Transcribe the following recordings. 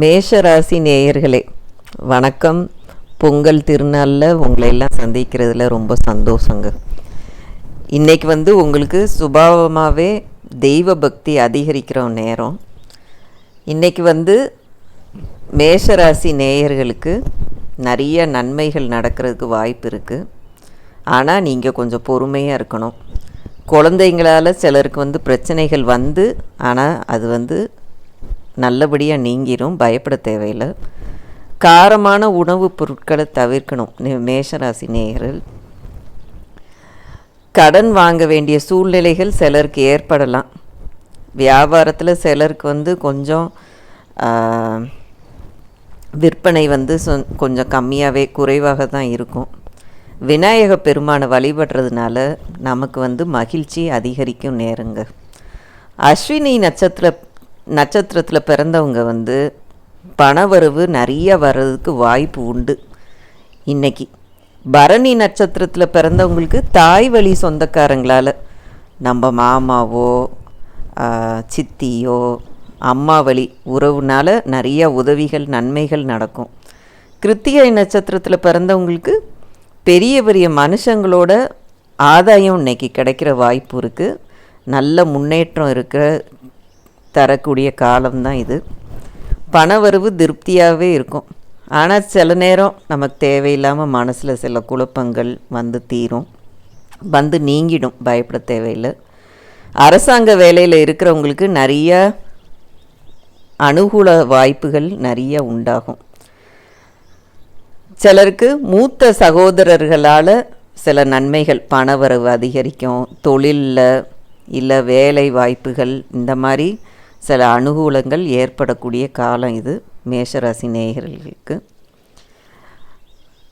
மேஷராசி நேயர்களே வணக்கம். பொங்கல் திருநாளில் உங்களை எல்லாம் சந்திக்கிறதுல ரொம்ப சந்தோஷங்க. இன்றைக்கி வந்து உங்களுக்கு சுபாவமாகவே தெய்வ பக்தி அதிகரிக்கிற நேரம். இன்றைக்கி வந்து மேஷராசி நேயர்களுக்கு நிறைய நன்மைகள் நடக்கிறதுக்கு வாய்ப்பு இருக்குது ஆனால் நீங்கள் கொஞ்சம் பொறுமையாக இருக்கணும். குழந்தைங்களால் சிலருக்கு வந்து பிரச்சனைகள் வந்து ஆனால் அது வந்து நல்லபடியாக நீங்கிரும் பயப்பட தேவையில்லை. காரமான உணவுப் பொருட்களை தவிர்க்கணும். மேஷராசி நேயர்கள். கடன் வாங்க வேண்டிய சூழ்நிலைகள் சிலருக்கு ஏற்படலாம். வியாபாரத்தில் சிலருக்கு வந்து கொஞ்சம் விற்பனை வந்து சொ- கொஞ்சம் கம்மியாகவே குறைவாக தான் இருக்கும். விநாயக பெருமானை வழிபடுறதுனால நமக்கு வந்து மகிழ்ச்சி அதிகரிக்கும் நேரங்க அஸ்வினி நட்சத்திர நட்சத்திரத்தில் பிறந்தவங்க வந்து பணவரவு நிறைய வர்றதுக்கு வாய்ப்பு உண்டு. இன்னைக்கு பரணி நட்சத்திரத்தில் பிறந்தவங்களுக்கு தாய் வழி சொந்தக்காரங்களால் நம்ம மாமாவோ சித்தியோ அம்மா வழி உறவுனால நிறைய உதவிகள் நன்மைகள் நடக்கும். கிருத்திகை நட்சத்திரத்தில் பிறந்தவங்களுக்கு பெரிய பெரிய மனுஷங்களோட ஆதாயம் இன்னைக்கு கிடைக்கிற வாய்ப்பு இருக்குது நல்ல முன்னேற்றம் இருக்கிற தரக்கூடிய காலம்தான் இது. பணவரவு திருப்தியாகவே இருக்கும். ஆனால் சில நேரம் நமக்கு தேவையில்லாமல் மனசில் சில குழப்பங்கள் வந்து தீரும். வந்து நீங்கிடும் பயப்பட தேவையில்லை. அரசாங்க வேலையில் இருக்கிறவங்களுக்கு நிறைய அனுகூல வாய்ப்புகள் நிறைய உண்டாகும். சிலருக்கு மூத்த சகோதரர்களால் சில நன்மைகள் பணவரவு அதிகரிக்கும். தொழிலில் இல்லை வேலை வாய்ப்புகள் இந்த மாதிரி சில அனுகூலங்கள் ஏற்படக்கூடிய காலம் இது மேஷராசி நேயர்களுக்கு.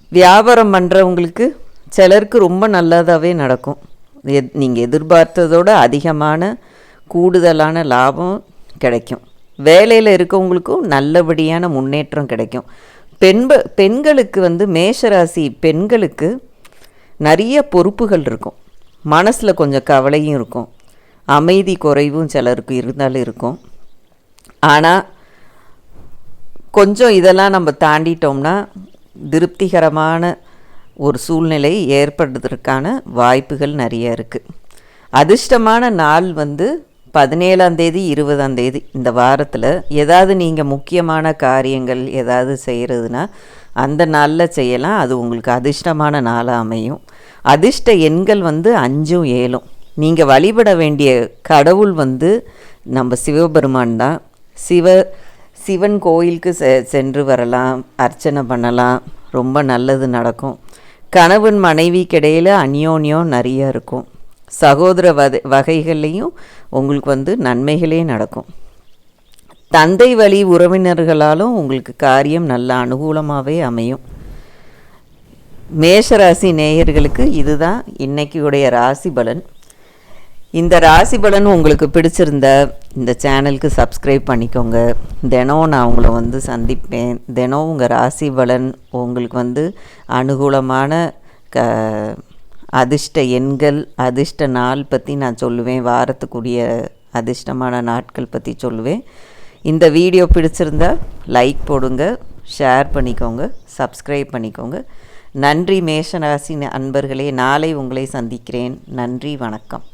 வியாபாரம் பண்ணுறவங்களுக்கு சிலருக்கு ரொம்ப நல்லதாகவே நடக்கும். எத் நீங்கள் எதிர்பார்த்ததோட அதிகமான கூடுதலான லாபம் கிடைக்கும். வேலையில் இருக்கவங்களுக்கும் நல்லபடியான முன்னேற்றம் கிடைக்கும். பெண்ப பெண்களுக்கு வந்து மேஷராசி பெண்களுக்கு நிறைய பொறுப்புகள் இருக்கும். மனசில் கொஞ்சம் கவலையும் இருக்கும். அமைதி குறைவும் சிலருக்கு இருந்தாலும் இருக்கும். ஆனால் கொஞ்சம் இதெல்லாம் நம்ம தாண்டிட்டோம்னா திருப்திகரமான ஒரு சூழ்நிலை ஏற்படுறதுக்கான வாய்ப்புகள் நிறைய இருக்குது அதிர்ஷ்டமான நாள் வந்து பதினேழாம் தேதி இருபதாம் தேதி இந்த வாரத்தில் ஏதாவது நீங்கள் முக்கியமான காரியங்கள் ஏதாவது செய்கிறதுனா அந்த நாளில் செய்யலாம். அது உங்களுக்கு அதிர்ஷ்டமான நாளாக அமையும். அதிர்ஷ்ட எண்கள் வந்து அஞ்சும் ஏழும். நீங்கள் வழிபட வேண்டிய கடவுள் வந்து நம்ம சிவபெருமான் தான். சிவ சிவன் கோயிலுக்கு செ சென்று வரலாம் அர்ச்சனை பண்ணலாம். ரொம்ப நல்லது நடக்கும். கணவன் மனைவிக்கிடையில் அந்யோன்யம் நிறையா இருக்கும். சகோதர வதை வகைகள்லேயும் உங்களுக்கு வந்து நன்மைகளே நடக்கும். தந்தை வழி உறவினர்களாலும் உங்களுக்கு காரியம் நல்ல அனுகூலமாகவே அமையும். மேஷராசி நேயர்களுக்கு இதுதான் இன்றைக்கியுடைய ராசி பலன். இந்த ராசி பலன் உங்களுக்கு பிடிச்சிருந்த இந்த சேனலுக்கு சப்ஸ்கிரைப் பண்ணிக்கோங்க. தினம் நான் உங்களை வந்து சந்திப்பேன். தினம் உங்கள் ராசி பலன் உங்களுக்கு வந்து அனுகூலமான க அதிர்ஷ்ட எண்கள் அதிர்ஷ்ட நாள் பற்றி நான் சொல்லுவேன். வாரத்துக்குரிய அதிர்ஷ்டமான நாட்கள் பற்றி சொல்லுவேன். இந்த வீடியோ பிடிச்சிருந்தா லைக் போடுங்க ஷேர் பண்ணிக்கோங்க சப்ஸ்கிரைப் பண்ணிக்கோங்க. நன்றி மேஷராசி அன்பர்களே நாளை உங்களை சந்திக்கிறேன். நன்றி வணக்கம்.